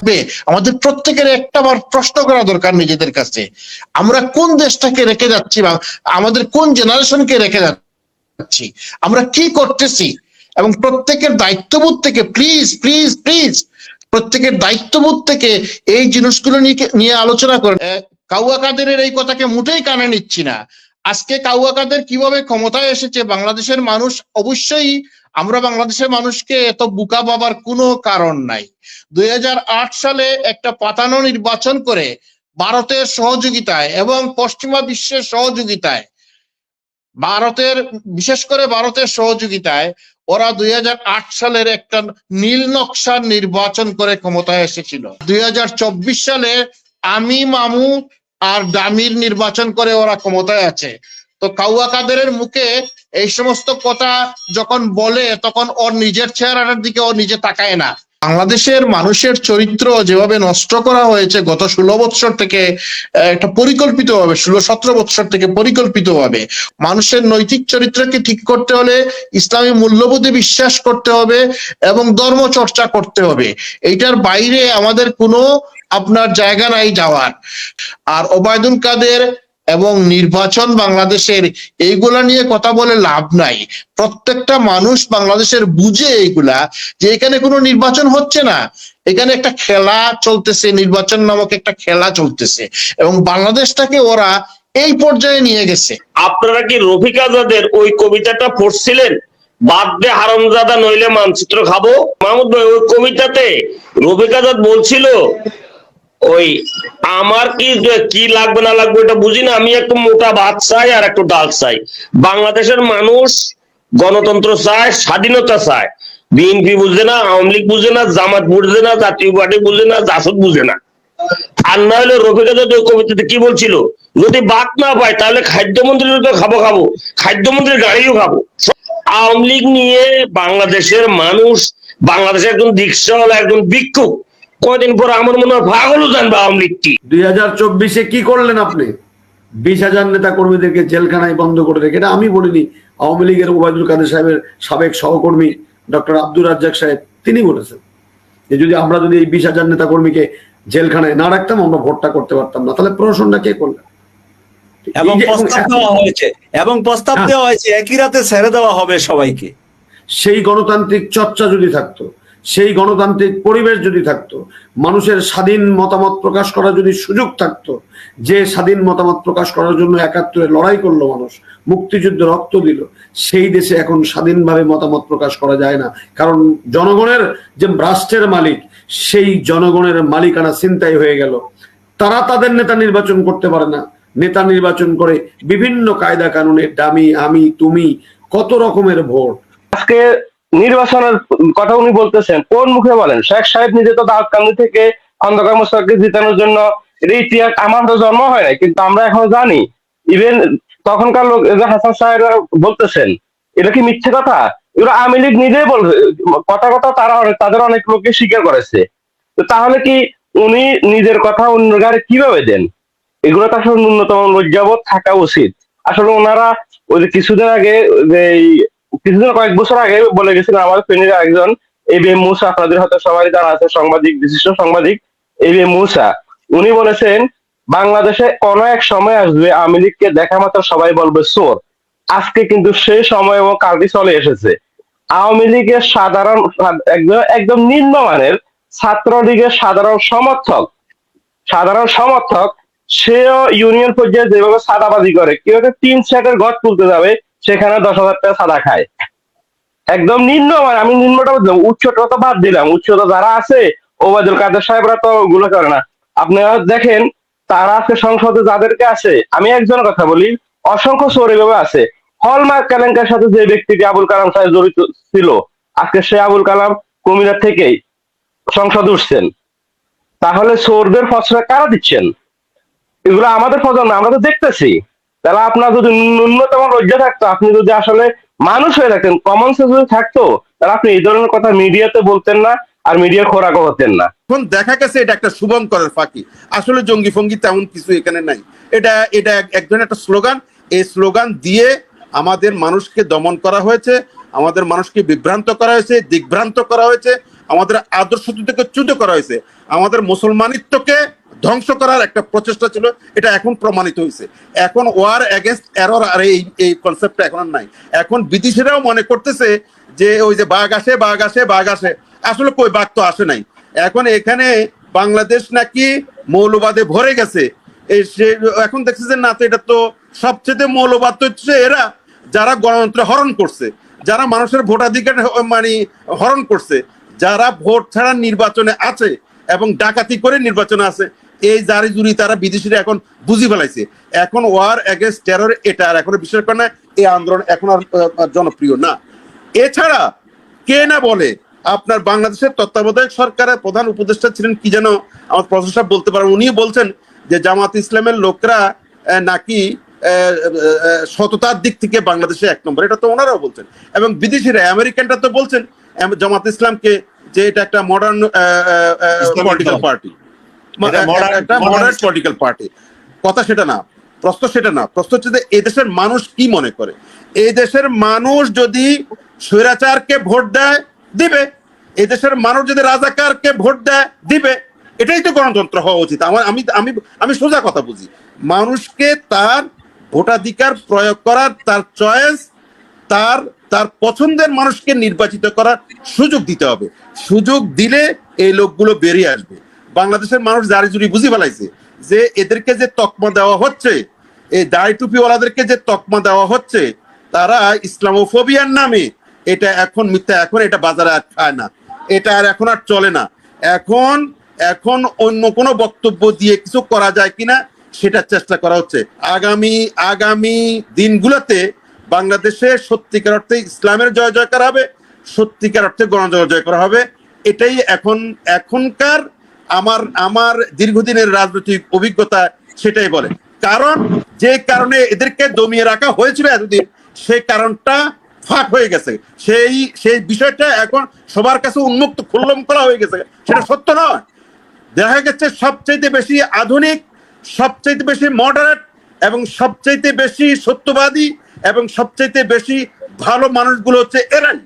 থাকবে? আমাদের প্রত্যেকের একটা বার প্রশ্ন করা দরকার নিজেদের কাছে। আমরা কোন দেশটাকে রেখে যাচ্ছি বা আমাদের কোন জেনারেশনকে রেখে যাচ্ছি? আমরা কি করতেছি? এবং প্রত্যেকের দায়িত্ববোধ থেকে প্লিজ প্লিজ প্লিজ প্রত্যেকের দায়িত্ববোধ থেকে এই জিনিসগুলো নিয়ে- আলোচনা করেন কাউয়া কাদেরের এই কথাকে মুঠেই কানে নিচ্ছি না। আজকে কাউয়া কাদের কীভাবে ক্ষমতায় এসেছে? বাংলাদেশের মানুষ, অবশ্যই আমরা বাংলাদেশের মানুষকে এত বুকা বাবার কোনো কারণ নাই। দুই হাজার আট সালে একটা পাতানো নির্বাচন করে ভারতের সহযোগিতায় এবং পশ্চিমা বিশ্বের সহযোগিতায়, ভারতের, বিশেষ করে ভারতের সহযোগিতায় ওরা দুই হাজার আট সালের একটা নীল নকশার নির্বাচন করে ক্ষমতায় এসেছিল। দুই হাজার চব্বিশ সালে আমি, মামু আর দামির নির্বাচন করে ওরা ক্ষমতায় আছে। তো কাউয়া কাদেরের মুখে এই সমস্ত কথা যখন বলে, তখন ওর নিজের চেহারাটার দিকে ও নিজে তাকায় না। বাংলাদেশের মানুষের চরিত্র যেভাবে নষ্ট করা হয়েছে গত ষোলো বৎসর থেকে একটা পরিকল্পিত ভাবে ষোলো সতেরো বৎসর থেকে পরিকল্পিত ভাবে মানুষের নৈতিক চরিত্রকে ঠিক করতে হলে, ইসলামী মূল্যবোধে বিশ্বাস করতে হবে এবং ধর্ম চর্চা করতে হবে। এইটার বাইরে আমাদের কোনো আপনার জায়গা নাই যাওয়ার। আর ওবায়দুল কাদের এবং নির্বাচন বাংলাদেশের এইগুলা নিয়ে কথা বলে লাভ নাই। প্রত্যেকটা মানুষ বাংলাদেশের বুঝে এইগুলা যে এখানে কোনো নির্বাচন হচ্ছে না। এখানে একটা খেলা চলতেছে, নির্বাচন নামক একটা খেলা চলতেছে এবং বাংলাদেশটাকে ওরা এই পর্যায়ে নিয়ে গেছে। আপনারা কি রফিক আজাদের ওই কবিতাটা পড়ছিলেন? বাদ দে হারামজাদা, নইলে মানচিত্র খাব। মাহমুদ ভাই, ওই কবিতাতে রফিক আজাদ বলছিল ওই, আমার কি কি লাগবে না লাগবে এটা বুঝি না, আমি একটু মোটা ভাত চাই আর একটু ডাল চাই। বাংলাদেশের মানুষ গণতন্ত্র চায়, স্বাধীনতা চায়। বিএনপি বুঝে না, আওয়ামী লীগ বুঝে না, জামাত বুঝে না, জাতীয় পার্টি বুঝে না, জাসদ বুঝে না। আর না হলে রফিকা যদি কবিতাতে কি বলছিল? যদি বাদ না পায়, তাহলে খাদ্যমন্ত্রীর তো খাব খাব, খাদ্যমন্ত্রীর গাড়িও খাব। আওয়ামী লীগ নিয়ে বাংলাদেশের মানুষ, বাংলাদেশের একজন দিকশাল একজন ভিক্ষুক কয়দিন পর আমার মনে হয় পাগলও জানবে আওয়ামী লীগ কি দুই হাজার চব্বিশে কি করলেন আপনি? বিশ হাজার নেতা কর্মীদেরকে জেলখানায় বন্ধ করে রেখে এটা আমি বলিনি আওয়ামী লীগের ওবায়দুল কাদের সাহেবের সাবেক সহকর্মী ডক্টর আব্দুর রাজ্জাক সাহেব তিনি বলেছেন যে যদি আমরা যদি এই বিশ হাজার নেতা কর্মীকে জেলখানায় না রাখতাম আমরা ভোটটা করতে পারতাম না। তাহলে প্রশাসনটা কে করলেন? এবং প্রস্তাব দেওয়া হয়েছে এবং প্রস্তাব হ্যাঁ। দেওয়া হয়েছে একই রাতে ছেড়ে দেওয়া হবে সবাইকে। সেই গণতান্ত্রিক চর্চা যদি থাকতো সেই গণতান্ত্রিক পরিবেশ যদি থাকতো, মানুষের স্বাধীন মতামত প্রকাশ করার যদি সুযোগ থাকতো, যে স্বাধীন মতামত প্রকাশ করার জন্য একাত্তরে লড়াই করল মানুষ, মুক্তিযুদ্ধ রক্ত দিল, সেই দেশে এখন স্বাধীনভাবে মতামত প্রকাশ করা যায় না। কারণ জনগণের যে রাষ্ট্রের মালিক, সেই জনগণের মালিকানা চিন্তাই হয়ে গেল। তারা তাদের নেতা নির্বাচন করতে পারে না। নেতা নির্বাচন করে বিভিন্ন কায়দা কানুনে দামি আমি, তুমি কত রকমের ভোট। আজকে নির্বাচনের কথা উনি বলতেছেন, কোন মুখে বলেন? শেখ সাহেব নিজে তো দাউদকান্দি থেকে খন্দকার মোস্তাককে জিতানোর জন্য ইতিহাস, আমার তো জন্ম হয় নাই, কিন্তু আমরা এখন জানি। ইভেন তখনকার লোক হাসান সাহেব বলতেছেন, এটা কি মিথ্যে কথা? এগুলো আওয়ামী লীগ নিজেই বলছে কথা কথা তারা অনেক, তাদের অনেক লোককে স্বীকার করেছে। তো তাহলে কি উনি নিজের কথা অন্য গাড়ি কীভাবে দেন? এগুলো তো আসলে ন্যূনতম লজ্জাবোধ থাকা উচিত। আসলে ওনারা ওই কিছুদিন আগে যে কিছুদিন কয়েক বছর আগে বলে গেছিলেন আমার ফ্রেন্ডের একজন এ বি এম মুসা, আপনাদের হয়তো সবাই জানা আছে, সাংবাদিক, বিশিষ্ট সাংবাদিক এ বি এম মুসা। উনি বলেছেন, বাংলাদেশে কোন এক সময় আসবে আওয়ামী লীগকে দেখা মাত্র সবাই বলবে চোর। আজকে কিন্তু সেই সময় এবং কালটি চলে এসেছে। আওয়ামী লীগের সাধারণ, একদম নিম্নমানের ছাত্রলীগের সাধারণ সমর্থক সাধারণ সমর্থক, সেও ইউনিয়ন পর্যায়ে যেভাবে সাদাবাজি করে কেউ তিন সেটের ঘর তুলতে যাবে সেখানে দশ হাজার টাকা সাদা খায়। একদম নিম্ন মানে আমি নিম্নটা বুঝলাম উচ্চটা তো বাদ দিলাম। উচ্চতা যারা আছে, ওবায়দুল কাদের সাহেবরা তো ওগুলো করে না। আপনারা দেখেন, তারা আজকে সংসদে যাদেরকে আছে, আমি একজনের কথা বলি, অসংখ্য চোর এভাবে আছে। হলমার্ক কেলেঙ্কার সাথে যে ব্যক্তিটি আবুল কালাম সাহেব জড়িত ছিল, আজকে সে আবুল কালাম কুমিল্লা থেকেই সংসদে উঠছেন। তাহলে চোরদের ফসলা কারা দিচ্ছেন? এগুলো আমাদের প্রজন্ম আমরা তো দেখতেছি। তাহলে আপনার যদি ন্যূনতম লজ্জা থাকতো, আপনি যদি আসলে মানুষ হয়ে থাকতেন কমন সেন্স যদি থাকতো, তাহলে আপনি এই ধরনের কথা মিডিয়াতে বলতেন না আর মিডিয়া খোরাকও হতেন না। এখন দেখা গেছে এটা একটা শুভঙ্করের ফাঁকি। আসলে জঙ্গি ফঙ্গি তেমন কিছু এখানে নাই। এটা এটা এক- ধরনের একটা স্লোগান। এই স্লোগান দিয়ে আমাদের মানুষকে দমন করা হয়েছে, আমাদের মানুষকে বিভ্রান্ত করা হয়েছে দিগ্ভ্রান্ত করা হয়েছে, আমাদের আদর্শ থেকে চ্যুত করা হয়েছে। আমাদের মুসলমানিত্বকে ধ্বংস করার একটা প্রচেষ্টা ছিল, এটা এখন প্রমাণিত হয়েছে এখন ওয়ার এগেনস্ট এরর আর এই এই কনসেপ্টটা এখন নাই। এখন বিদেশিরাও মনে করতেছে যে ওই যে বাঘ আসে বাঘ আসে বাঘ আসে। আসলে কই বাঘ তো আসে নাই। এখন এখানে বাংলাদেশ নাকি মৌলবাদে ভরে গেছে। সে এখন দেখছে যে না, তো এটা তো সবচেয়ে মৌলবাদ তো হচ্ছে এরা যারা গণতন্ত্র হরণ করছে, যারা মানুষের ভোটাধিকার মানে হরণ করছে, যারা ভোট ছাড়া নির্বাচনে আছে এবং ডাকাতি করে নির্বাচনে আছে এই জারি জুরি তারা বিদেশিরা এখন বুঝি ফেলাইছে। এখন ওয়ার এগেনস্ট টেরর এটা আর এখন বিশ্বাস করে না এই আন্দোলন এখন আর জনপ্রিয় না। এছাড়া কে না বলে আপনার বাংলাদেশের তত্ত্বাবধায়ক সরকারের প্রধান উপদেষ্টা ছিলেন কি যেন আমার প্রফেসর সাহেব বলতে পারেন উনি বলছেন যে জামাত ইসলামের লোকরা নাকি সততার দিক থেকে বাংলাদেশে এক নম্বর। এটা তো ওনারাও বলছেন। এবং বিদেশিরা আমেরিকানরা তো বলছেন জামাত ইসলামকে যে এটা একটা মডার্ন পলিটিক্যাল পার্টি একটা মডার্ন পলিটিক্যাল পার্টি কথা সেটা না প্রশ্ন সেটা না। প্রশ্ন হচ্ছে যে এই দেশের মানুষ কি মনে করে? এই দেশের মানুষ যদি স্বৈরাচারকে ভোট দেয় দিবে। এই দেশের মানুষ যদি রাজাকারকে ভোট দেয় দিবে। এটাই তো গণতন্ত্র হওয়া উচিত। আমার আমি আমি আমি সোজা কথা বুঝি। মানুষকে তার ভোটাধিকার প্রয়োগ করার তার চয়েস তার তার পছন্দের মানুষকে নির্বাচিত করার সুযোগ দিতে হবে। সুযোগ দিলে এই লোকগুলো বেরিয়ে আসবে। বাংলাদেশের মানুষ জারি জুরি বুঝি ফেলাইছে যে এদেরকে যে তকমা দেওয়া হচ্ছে, এই দাড়ি টুপিওয়ালাদেরকে যে তকমা দেওয়া হচ্ছে, তারা ইসলামোফোবিয়ার নামে এটা এখন মিথ্যা, এখন এটা বাজারে আর খায় না। এটা আর এখন আর চলে না। এখন এখন অন্য কোনো বক্তব্য দিয়ে কিছু করা যায় কিনা সেটা চেষ্টা করা হচ্ছে। আগামী আগামী দিনগুলোতে বাংলাদেশে সত্যিকার অর্থে ইসলামের জয় জয়কার হবে, সত্যিকার অর্থে গণজয় জয় করা হবে। এটাই এখন, এখনকার আমার আমার দীর্ঘদিনের রাজনৈতিক অভিজ্ঞতা সেটাই বলে। কারণ যে কারণে এদেরকে দমিয়ে রাখা হয়েছিল এতদিন সেই কারণটা ফাঁক হয়ে গেছে। সেই সেই বিষয়টা এখন সবার কাছে উন্মুক্ত খুল্লম করা হয়ে গেছে। সেটা সত্য নয়। দেখা গেছে সবচাইতে বেশি আধুনিক, সবচাইতে বেশি মডারেট এবং সবচাইতে বেশি সত্যবাদী এবং সবচাইতে বেশি ভালো মানুষগুলো হচ্ছে এরাই।